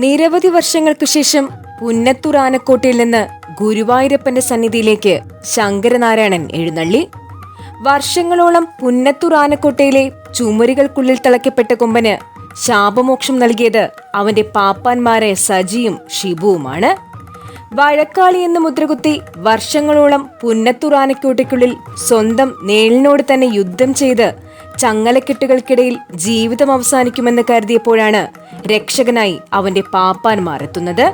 നിരവധി വർഷങ്ങൾക്കു ശേഷം പുന്നത്തൂർ ആനക്കോട്ടയിൽ നിന്ന് ഗുരുവായൂരപ്പന്റെ സന്നിധിയിലേക്ക് ശങ്കരനാരായണൻ എഴുന്നള്ളി. വർഷങ്ങളോളം പുന്നത്തൂർ ആനക്കോട്ടയിലെ ചുമരുകൾക്കുള്ളിൽ തിളക്കപ്പെട്ട കൊമ്പന് ശാപമോക്ഷം നൽകിയത് അവന്റെ പാപ്പാന്മാരെ സജിയും ഷിബുവുമാണ്. വഴക്കാളി എന്ന് മുദ്രകുത്തി വർഷങ്ങളോളം പുന്നത്തൂർ ആനക്കോട്ടയ്ക്കുള്ളിൽ സ്വന്തം നേളിനോട് തന്നെ യുദ്ധം ചെയ്ത് ചങ്ങലക്കെട്ടുകൾക്കിടയിൽ ജീവിതം അവസാനിക്കുമെന്ന് കരുതിയപ്പോഴാണ് രക്ഷകനായി അവന്റെ പാപ്പാൻമാർ എത്തുന്നത്.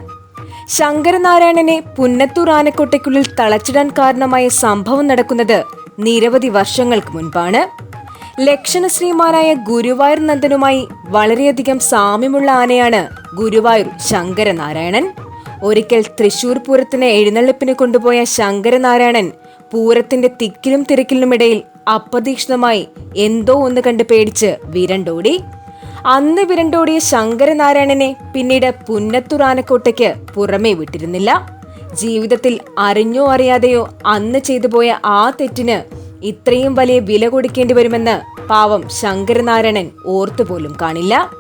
ശങ്കരനാരായണനെ പുന്നത്തൂർ ആനക്കോട്ടയ്ക്കുള്ളിൽ തളച്ചിടാൻ കാരണമായ സംഭവം നടക്കുന്നത് നിരവധി വർഷങ്ങൾക്ക് മുൻപാണ്. ലക്ഷണശ്രീമാരായ ഗുരുവായൂർ നന്ദനുമായി വളരെയധികം സാമ്യമുള്ള ആനയാണ് ഗുരുവായൂർ ശങ്കരനാരായണൻ. ഒരിക്കൽ തൃശൂർ പൂരത്തിന് എഴുന്നള്ളിപ്പിന് കൊണ്ടുപോയ ശങ്കരനാരായണൻ പൂരത്തിന്റെ തിക്കിലും തിരക്കിലുമിടയിൽ അപ്രതീക്ഷിതമായി എന്തോ ഒന്ന് കണ്ട് പേടിച്ച് വിരണ്ടോടി. അന്ന് വിരണ്ടോടിയ ശങ്കരനാരായണനെ പിന്നീട് പുന്നത്തൂർ ആനക്കോട്ടയ്ക്ക് പുറമേ വിട്ടിരുന്നില്ല. ജീവിതത്തിൽ അറിഞ്ഞോ അറിയാതെയോ അന്ന് ചെയ്തു പോയ ആ തെറ്റിന് ഇത്രയും വലിയ വില കൊടുക്കേണ്ടി വരുമെന്ന് പാവം ശങ്കരനാരായണൻ ഓർത്തുപോലും കാണില്ല.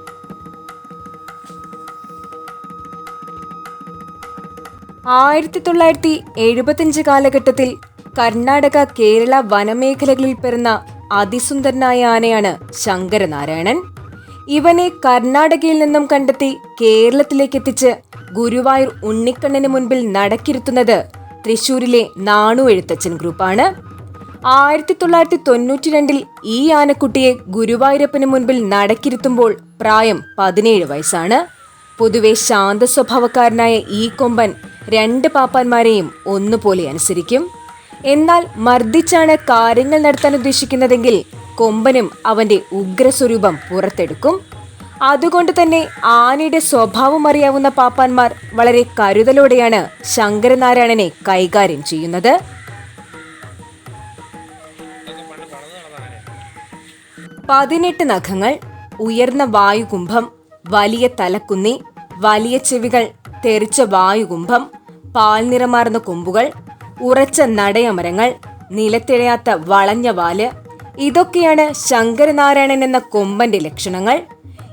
ആയിരത്തി തൊള്ളായിരത്തി എഴുപത്തിയഞ്ച് കാലഘട്ടത്തിൽ കർണാടക കേരള വനമേഖലകളിൽ പിറന്ന അതിസുന്ദരനായ ആനയാണ് ശങ്കരനാരായണൻ. ഇവനെ കർണാടകയിൽ നിന്നും കണ്ടെത്തി കേരളത്തിലേക്ക് എത്തിച്ച് ഗുരുവായൂർ ഉണ്ണിക്കണ്ണന് മുൻപിൽ നടക്കിരുത്തുന്നത് തൃശൂരിലെ നാണു എഴുത്തച്ഛൻ ഗ്രൂപ്പാണ്. ആയിരത്തി തൊള്ളായിരത്തി തൊണ്ണൂറ്റി രണ്ടിൽ ഈ ആനക്കുട്ടിയെ ഗുരുവായൂരപ്പന് മുൻപിൽ നടക്കിരുത്തുമ്പോൾ പ്രായം പതിനേഴ് വയസ്സാണ്. പൊതുവെ ശാന്ത സ്വഭാവക്കാരനായ ഈ കൊമ്പൻ രണ്ട് പാപ്പാന്മാരെയും ഒന്നുപോലെ അനുസരിക്കും. എന്നാൽ മർദ്ദിച്ചാണ് കാര്യങ്ങൾ നടത്താൻ ഉദ്ദേശിക്കുന്നതെങ്കിൽ കൊമ്പനും അവന്റെ ഉഗ്രസ്വരൂപം പുറത്തെടുക്കും. അതുകൊണ്ട് തന്നെ ആനയുടെ സ്വഭാവം അറിയാവുന്ന പാപ്പാന്മാർ വളരെ കരുതലോടെയാണ് ശങ്കരനാരായണനെ കൈകാര്യം ചെയ്യുന്നത്. പതിനെട്ട് നഖങ്ങൾ ഉയർന്ന വായുകുംഭം വലിയ തലക്കുന്നി വലിയ ചെവികൾ തെറിച്ച വായുകുംഭം പാൽ പാൽനിറമാർന്ന കൊമ്പുകൾ ഉറച്ച നടയമരങ്ങൾ നിലത്തിഴയാത്ത വളഞ്ഞ വാൽ ഇതൊക്കെയാണ് ശങ്കരനാരായണൻ എന്ന കൊമ്പന്റെ ലക്ഷണങ്ങൾ.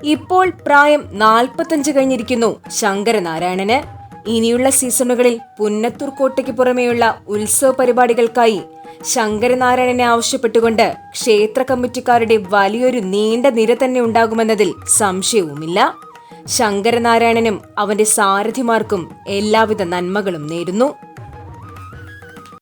ഇപ്പോൾ പ്രായം നാൽപ്പത്തഞ്ച് കഴിഞ്ഞിരിക്കുന്നു ശങ്കരനാരായണന്. ഇനിയുള്ള സീസണുകളിൽ പുന്നത്തൂർ കോട്ടയ്ക്ക് പുറമെയുള്ള ഉത്സവ പരിപാടികൾക്കായി ശങ്കരനാരായണനെ ആവശ്യപ്പെട്ടുകൊണ്ട് ക്ഷേത്ര കമ്മിറ്റിക്കാരുടെ വലിയൊരു നീണ്ട നിര തന്നെ ഉണ്ടാകുമെന്നതിൽ സംശയവുമില്ല. ശങ്കരനാരായണനും അവന്റെ സാരഥിമാർക്കും എല്ലാവിധ നന്മകളും നേരുന്നു.